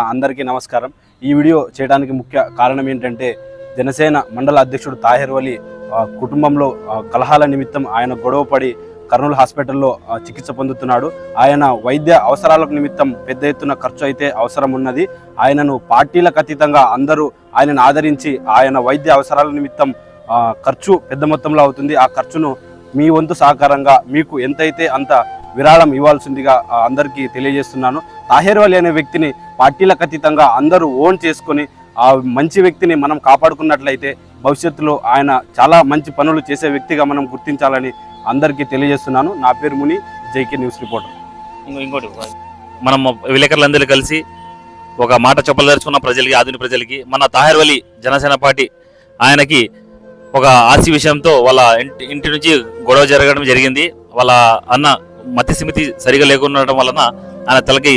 అందరికీ నమస్కారం. ఈ వీడియో చేయడానికి ముఖ్య కారణం ఏంటంటే జనసేన మండల అధ్యక్షుడు తాహిర్ వలి కుటుంబంలో కలహాల నిమిత్తం ఆయన గొడవపడి కర్నూలు హాస్పిటల్లో చికిత్స పొందుతున్నాడు. ఆయన వైద్య అవసరాలకు నిమిత్తం పెద్ద ఎత్తున ఖర్చు అయితే అవసరం ఉన్నది. ఆయనను పార్టీలకు అతీతంగా అందరూ ఆయనను ఆదరించి ఆయన వైద్య అవసరాల నిమిత్తం ఖర్చు పెద్ద మొత్తంలో అవుతుంది. ఆ ఖర్చును మీ వంతు సహకారంగా మీకు ఎంతైతే అంత విరాళం ఇవ్వాల్సిందిగా అందరికీ తెలియజేస్తున్నాను. తాహేర్ వలి అనే వ్యక్తిని పార్టీలకు అతీతంగా అందరూ ఓన్ చేసుకొని ఆ మంచి వ్యక్తిని మనం కాపాడుకున్నట్లయితే భవిష్యత్తులో ఆయన చాలా మంచి పనులు చేసే వ్యక్తిగా మనం గుర్తించాలని అందరికీ తెలియజేస్తున్నాను. నా పేరు ముని జైకే న్యూస్ రిపోర్టర్. ఇంకో ఇంకోటి. మనం విలేకరులందరూ కలిసి ఒక మాట చెప్పదలుచుకున్న ప్రజలకి ఆధునిక ప్రజలకి మన తాహర్వలి జనసేన పార్టీ ఆయనకి ఒక ఆర్సీ విషయంతో వాళ్ళ ఇంటి ఇంటి నుంచి గొడవ జరగడం జరిగింది. వాళ్ళ అన్న మతి సమితి సరిగా లేకుండా వలన ఆయన తలకి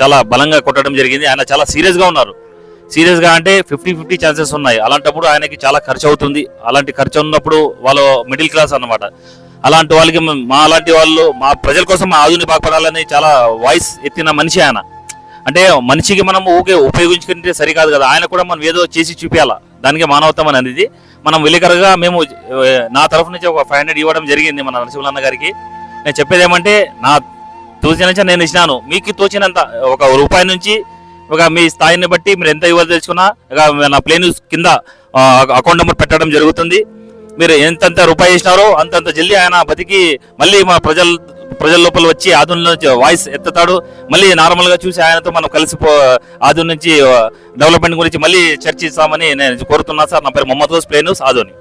చాలా బలంగా కొట్టడం జరిగింది. ఆయన చాలా సీరియస్గా ఉన్నారు. సీరియస్గా అంటే ఫిఫ్టీ ఫిఫ్టీ ఛాన్సెస్ ఉన్నాయి. అలాంటప్పుడు ఆయనకి చాలా ఖర్చు అవుతుంది. అలాంటి ఖర్చు ఉన్నప్పుడు వాళ్ళు మిడిల్ క్లాస్ అన్నమాట. అలాంటి వాళ్ళకి మా అలాంటి వాళ్ళు మా ప్రజల కోసం మా ఆధునిక బాగుపడాలని చాలా వాయిస్ ఎత్తిన మనిషి ఆయన. అంటే మనిషికి మనం ఊకే ఉపయోగించుకుంటే సరికాదు కదా. ఆయన కూడా మనం ఏదో చేసి చూపించాలా దానికి మానవత్వం అనేది. మనం విలేకరుగా మేము నా తరఫు నుంచి ఒక ఫైవ్ హండ్రెడ్ ఇవ్వడం జరిగింది మన నరసింహన్న గారికి. నేను చెప్పేది ఏమంటే నా తోచిన నేను ఇచ్చినాను. మీకు తోచినంత ఒక రూపాయి నుంచి ఒక మీ స్థాయిని బట్టి మీరు ఎంత ఇవ్వాలి తెలుసుకున్నా ఇక నా ప్లేన్ కింద అకౌంట్ నెంబర్ పెట్టడం జరుగుతుంది. మీరు ఎంతెంత రూపాయి ఇచ్చినారో అంతంత జల్దీ ఆయన బతికి మళ్ళీ మా ప్రజల ప్రజల లోపల వచ్చి ఆదుల నుంచి వాయిస్ ఎత్తుతాడు. మళ్ళీ నార్మల్గా చూసి ఆయనతో మనం కలిసి ఆదు నుంచి డెవలప్మెంట్ గురించి మళ్ళీ చర్చిస్తామని నేను కోరుతున్నా సార్. నా పేరు మొహమ్మద్ హోస్ ప్లేనూస్ ఆధుని